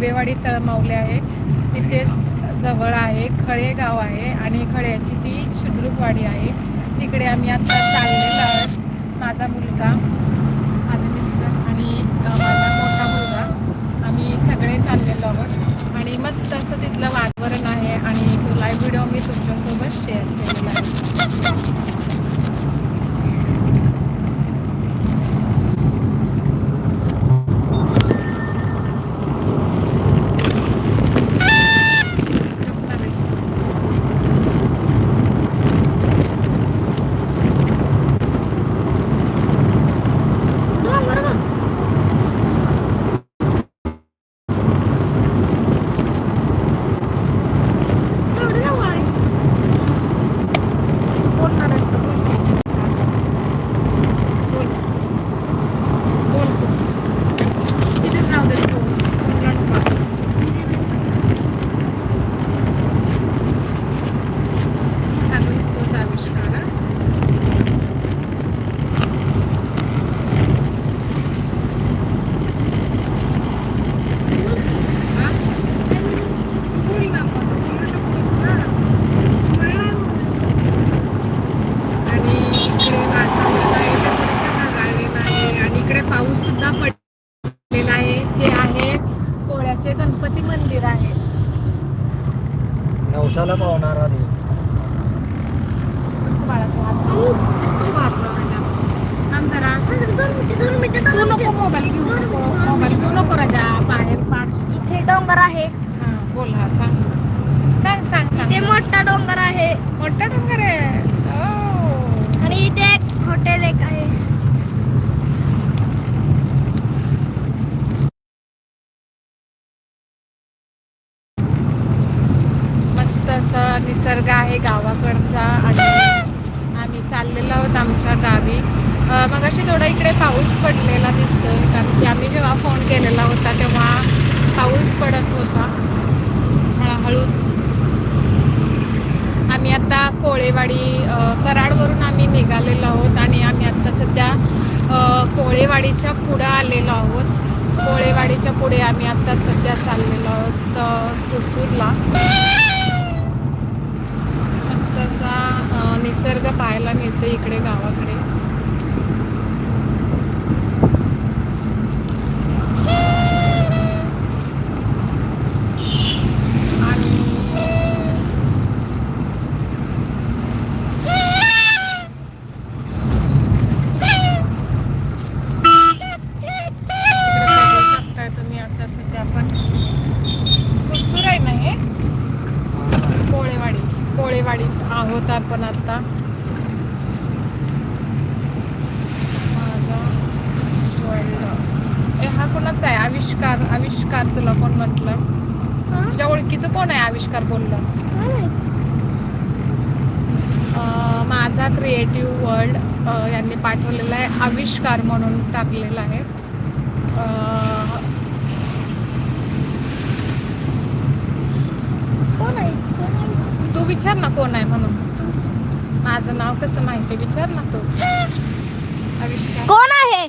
बेवाडी तळमावले आहे. तिथेच जवळ आहे खळे गाव आहे आणि खळ्याची ती शुद्रुकवाडी आहे. तिकडे आम्ही आता चाललेलो आहोत. माझा मुलगा माझे मिस्टर आणि माझा मोठा मुलगा. आम्ही सगळे चाललेलो आहोत. आणि मस्त असं तिथलं वातावरण आहे आणि तो लाईव्ह व्हिडिओ मी तुमच्यासोबत शेअर केलेला आहे बोलणार असतं बोल बोल तू तिथेच राहू दे तू हॅलो तोच आविष्कार हा? हा? तू बोल ना मग तू बोलू शकतोस ना आणि इकडे वातावरण आहे ते थोडंसं ढगाळलेलं आहे आणि इकडे पाऊस सुद्धा पडलेला आहे हे आहे कोळ्याचे गणपती मंदिर आहे नवसाला पावणारा देव बाळा तू हात लाव. तू हात लाव राजा. थांब जरा तू नको मोबाईल घेऊ नको मोबाईल घेऊ नको राजा बाहेर पाडशील इथे डोंगर आहे. हा बोल हा सांग सांग सांग इथे सांग मोठा डोंगर आहे. मोठा डोंगर आहे. ओ. आणि इथे एक हॉटेल एक आहे मस्त असं निसर्ग आहे गावाकडचा आणि आम्ही चाललेलो आहोत आमच्या गावी. मग अशी थोडा इकडे पाऊस पडलेला दिसतोय कारण की आम्ही जेव्हा फोन केलेला होता तेव्हा पाऊस पडत होता. हळूहळूच आम्ही आता कोळेवाडी कराडवरून आम्ही निघालेलो आहोत आणि आम्ही आता सध्या कोळेवाडीच्या पुढं आलेलो आहोत. कोळेवाडीच्या पुढे आम्ही आता सध्या चाललेलो आहोत अ, हुसूरला मस्त असा अ, निसर्ग पाहायला मिळतो इकडे गावाकडे आणि इकडे बघू शकताय तुम्ही आता सध्या आपण हुसूर आहे ना हे? कोळेवाडी कोळेवाडी आहोत आपण आता माझा वर्ल्ड ए हा कोणाचा आहे आविष्कार आविष्कार तुला कोण म्हटलं? तुझ्या ओळखीचं कोण आहे आविष्कार बोललं? अं, माझा क्रिएटिव्ह वर्ल्ड यांनी पाठवलेला आहे आविष्कार म्हणून टाकलेला आहे? तू विचार ना कोण आहे म्हणून. माझं नाव कसं माहिती आहे? विचार ना तू. आविष्कार. कोण आहे?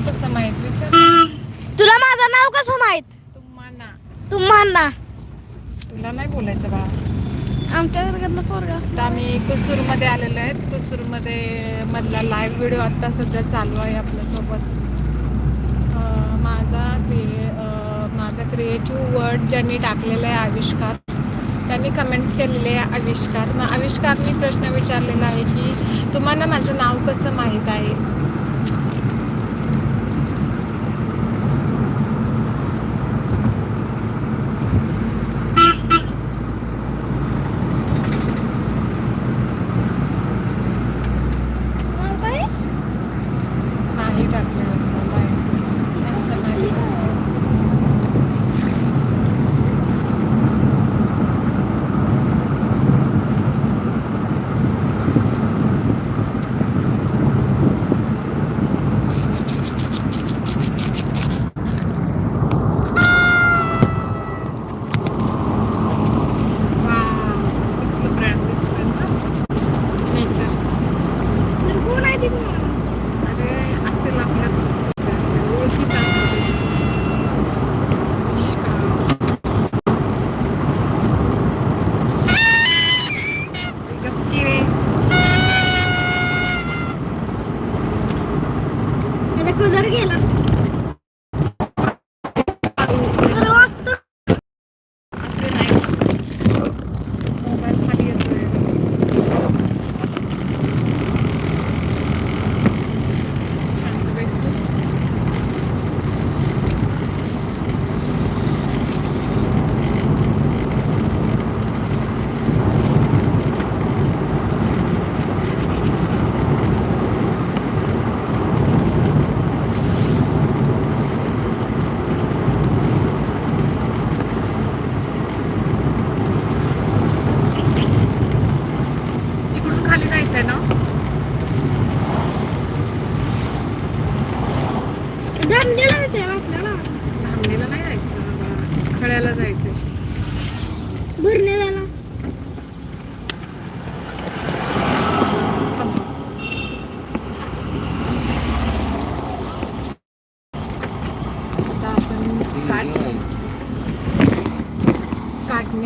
नाव कसं माहीत? विचार. ना. तुला माझं नाव कसं माहीत? तुम्हाला तुम्हाला तुला नाही बोलायचं बाळा आमच्या वर्गातलं पोरगा आता आम्ही कुसूरमध्ये आलेलो आहेत. कुसूरमध्ये मधला लाईव्ह व्हिडिओ आत्ता सध्या चालू आहे आपल्यासोबत. अं, माझा क्रिए अं, माझा क्रिएटिव्ह वर्ड ज्यांनी टाकलेला आहे आविष्कार त्यांनी कमेंट्स केलेले आहे आविष्कार. मग आविष्कारनी प्रश्न विचारलेला आहे की तुम्हाला माझं नाव कसं माहीत आहे?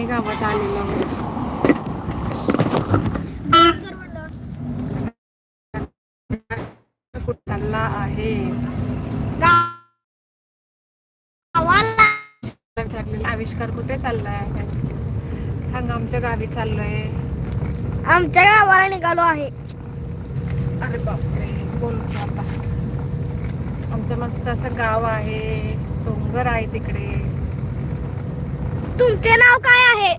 काटणे गावात आलेलो कुठाला आहे? आविष्कार कुठे चाललाय? सांग आमच्या गावी चाललोय. आमच्या गावाला निघालो आहे. अरे बापरे बोलतो आता. आमचं मस्त असं गाव आहे डोंगर आहे तिकडे. तुमचे नाव काय आहे?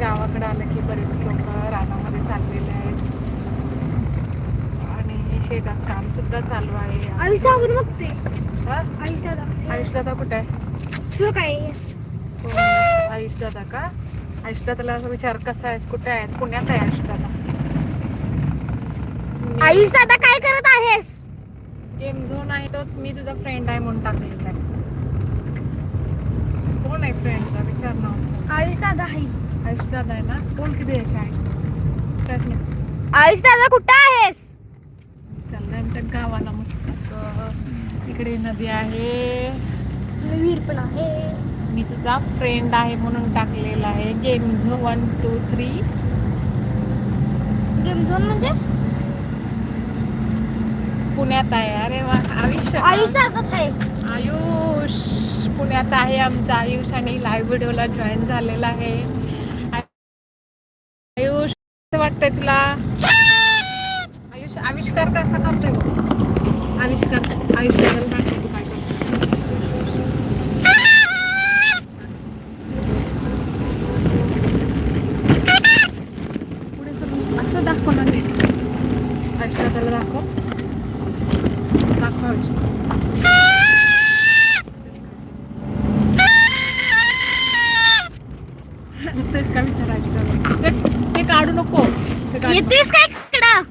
गावाकडे आलं की बरेच लोक रानामध्ये चाललेले आहेत. आणि शेतात काम सुद्धा चालू आहे. आयुष आपण बघते. हा? आयुष दादा. कुठे आहे? काय कोण? आयुष दादा का? आयुष दादाला असं विचार कसा आहेस? कुठे आहेस? पुण्यात आहे आयुष दादा. आयुष दादा काय करत आहेस? गेम झोन आहे तो मी तुझा फ्रेंड आहे म्हणून टाकलेला आहे. कोण आहे फ्रेंडचा विचार ना. आयुष दादा आहे. आयुष दादा आहे ना? कोण किती यश आहे. आयुष दादा कुठं आहेस? चाललंय आमच्या गावाला मस्त असं. इकडे नदी आहे. विहीर पण आहे. मी तुझा फ्रेंड आहे म्हणून टाकलेला आहे. Game zone one two three game zone म्हणजे? पुण्यात आहे. अरे वा आयुष्य. आयुष आहे. आयुष पुण्यात आहे आमचा. आयुष आणि लाईव्ह व्हिडिओला जॉईन झालेला आहे. आयुष कसं वाटतंय तुला? आयुष आविष्कार कसा करतोय बघ? आविष्कार आयुष्काराला दाखव तू काय करतोय. पुढे सरकून असं दाखव ना ते. आयुष्काराला दाखव. तेच का विचारायचं? ते काढू. नको. येतेस काय इकडं?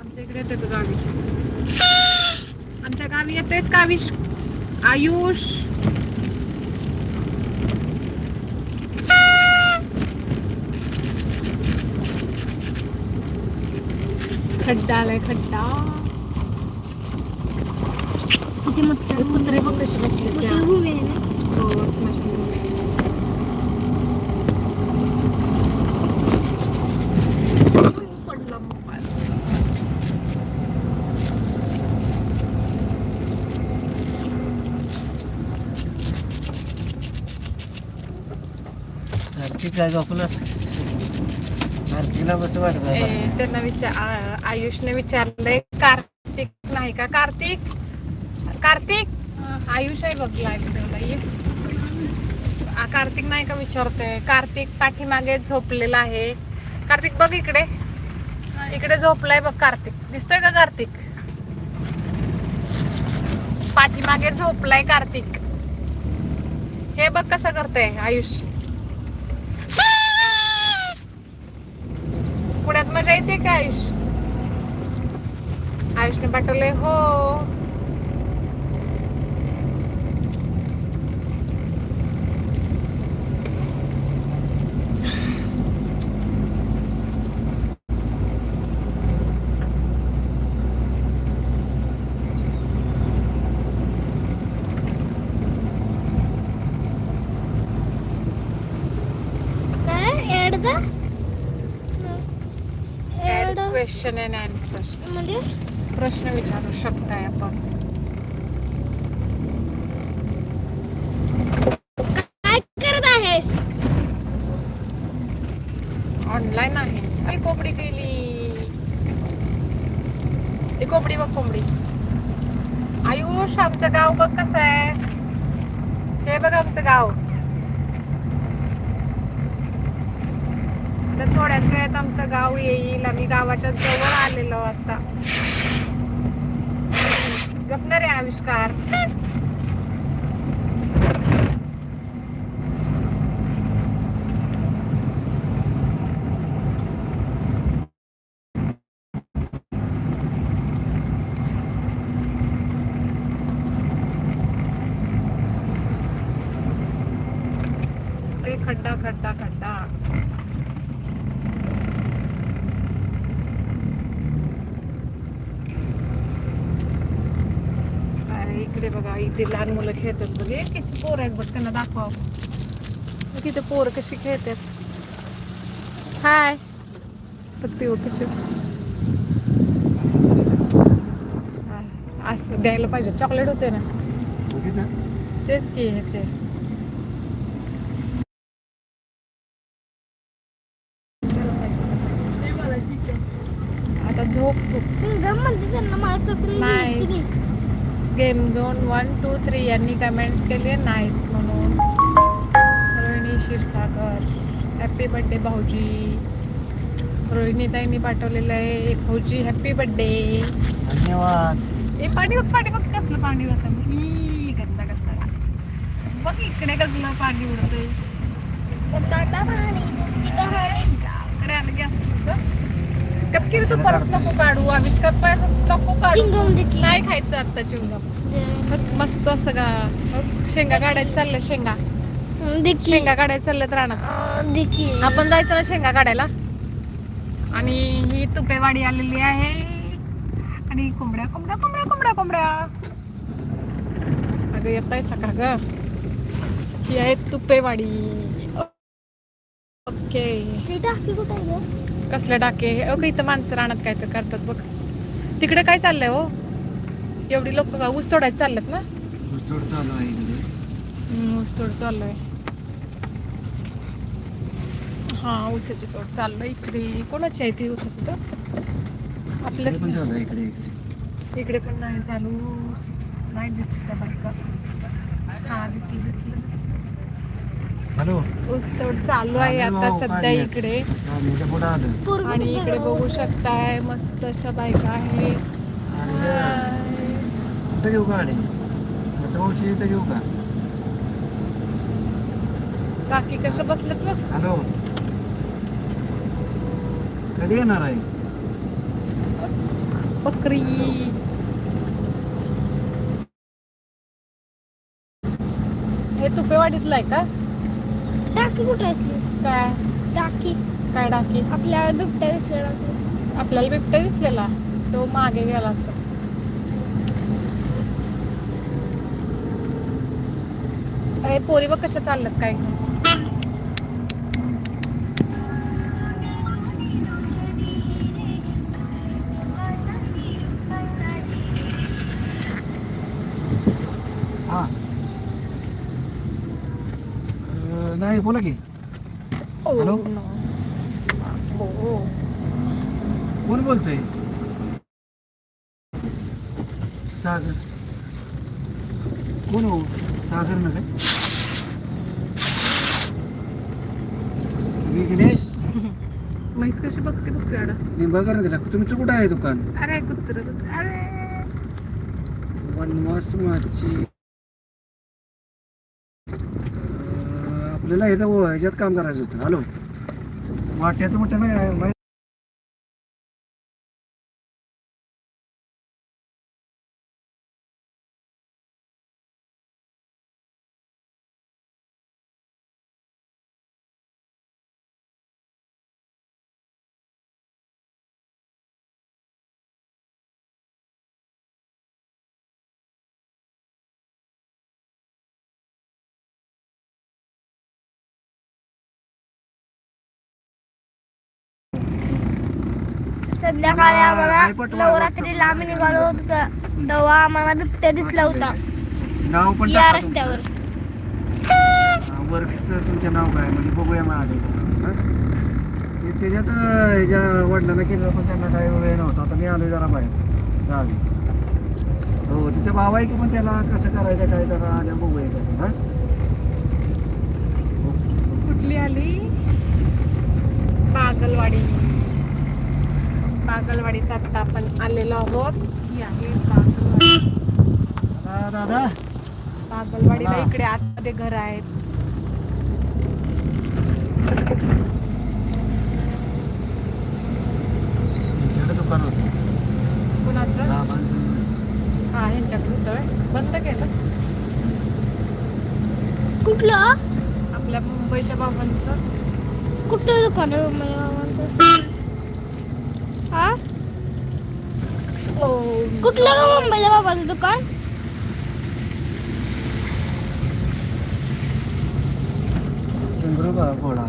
आमच्या इकडे येते तू गावी. आमच्या गावी येतेस का आयुष? आयुष? खड्डा आलाय खड्डा. किती मच्छर कुत्रे बघ कसे बसले हो. आरती काय झोपलास? आरतीला बस वाटत त्यांना विचार आयुषने विचारलंय कार्तिक नाही का? कार्तिक? कार्तिक? आयुष आहे बघ लाईव्ह कार्तिक नाही का विचारतोय? कार्तिक पाठीमागे झोपलेला आहे. कार्तिक बघ इकडे. इकडे झोपलाय बघ कार्तिक. दिसतोय का कार्तिक? पाठीमागे झोपलाय कार्तिक. हे बघ कसं करतोय आयुष. पुण्यात मजा येते का आयुष? आयुषने पाठवले हो. क्वेश्चन अँड आन्सर म्हणजे? प्रश्न विचारू शकताय आपण. काय करत आहेस? ऑनलाईन आहे. अरे कोंबडी गेली कोंबडी बघ कोंबडी. आयुष आमचं गाव बघ कसं आहे. हे बघ आमचं गाव तर थोड्याच वेळात आमचं गाव येईल आम्ही गावाच्या जवळ आलेलो आता. गपणार आविष्कार खड्डा खड्डा खड्डा अरे इकडे बघा इथे लहान मुलं खेळतात बघ. हे कशी पोर आहेत बघ त्यांना दाखवा इथे पोर कशी खेळतात. हाय. बघ ते कशी असं द्यायला पाहिजे. चॉकलेट होते ना. तेच की ह्याचे आता झोप चिंगम म्हणते त्यांना माहीत होतं nice game zone one two three यांनी कमेंट्स केले. नाईस म्हणून. रोहिणी क्षीरसागर. हॅपी बर्थडे भाऊजी. रोहिणी ताईंनी पाठवलेलं आहे. एक भाऊजी हॅपी बर्थडे धन्यवाद. ए पाणी बघ पाणी बघ कसलं पाणी होतं ई गंदा गंदा. बघ इकडे कसलं पाणी उडतंय. इकडे आलं की असं कपकी तू परत नको काढू आविष्कार परत नको काढू. नाही खायचं आता बघ मस्त बघ, शेंगा काढायचं चाललं शेंगा. शेंगा काढायचं चाललं रानात. देखील आपण जायचं ना शेंगा काढायला. आणि ही तुपेवाडी आलेली आहे. आणि कोंबड्या कोंबड्या कोंबड्या कोंबड्या कोंबड्या. अगं येत आहे सका ग. ही आहे तुपेवाडी. ओके. कुठे? कसले डाके? ओके इथं माणसं रानात काय तर करतात बघ. तिकडे काय चाललंय हो? एवढी लोक ऊस तोडायचं चाललेत ना? ऊसतोड चालू आहे ऊस तोड चाललोय हा ऊसाची तोड चाललोय इकडे. कोणाची आहे ती ऊसाची तोड? आपल्या इकडे पण आहे नाही चालू. नाही दिसत त्या बायका. हा दिसली दिसली. हॅलो. ऊस तोड चालू आहे आता सध्या. इकडे. पोरगं आणि इकडे? बघू शकताय मस्त अशा बायका आहे आणि कुठं घेऊ इथं का? बाकी कशा बसलेत बघ. हॅलो. कधी येणार आहे? बकरी. हे तुपेवाडीतलं आहे का? टाकी कुठे आहे ती? काय? टाकी काय डाकी? आपल्या बिबट्या दिसलेला तो. आपल्याला बिबट्या दिसलेला? तो मागे गेला असं. अरे पोरी बघ कशा चालल्यात काय. नाही बोला की. हॅलो? हो. कोण बोलतोय? सागर. कोण हो? सागर ना काय? विघ्नेश म्हैस कशी बघते बघते अडा मी बघा ना त्याला. तुमचं कुठं आहे दुकान. अरे कुत्र कुत्र. अरे. वनवास माची आपल्याला इथं ह्याच्यात काम करायचं होतं. हॅलो? वाट्याचं मोठं नाही संध्याकाळी आम्हाला नवरात्रीला आम्ही निघालो होतो. तेव्हा आम्हाला बिबट्या दिसला होता. नाव पण या टाका तुमचं. रस्त्यावर. वर्कचं तुमचं नाव काय म्हणजे बघूया मग आले ते त्याच्याच ह्याच्या वडिलांना केलं पण त्यांना काही वेळ नव्हता. आता मी आलोय जरा बाहेर गावी. हो तिथे भाव आहे की पण त्याला कसं करायचं काय जरा आल्या बघूया का हां? कुठली आली? बागलवाडी. बागलवाडीत आता आपण आलेलो आहोत. ही आहे बागलवाडी दादा दादा. बागलवाडीला हा. इकडे आतमध्ये घर आहेत. दुकान होतं. कुणाचं? हा ह्यांच्याकडे होतं बंद केलं. कुठलं? आपलं आपल्या मुंबईच्या बाबांचं. कुठलं दुकान आहे मुंबईला बाबांचं? कुठलं ग मुंबईला बाबाचं दुकान? शेंद्रू घोडा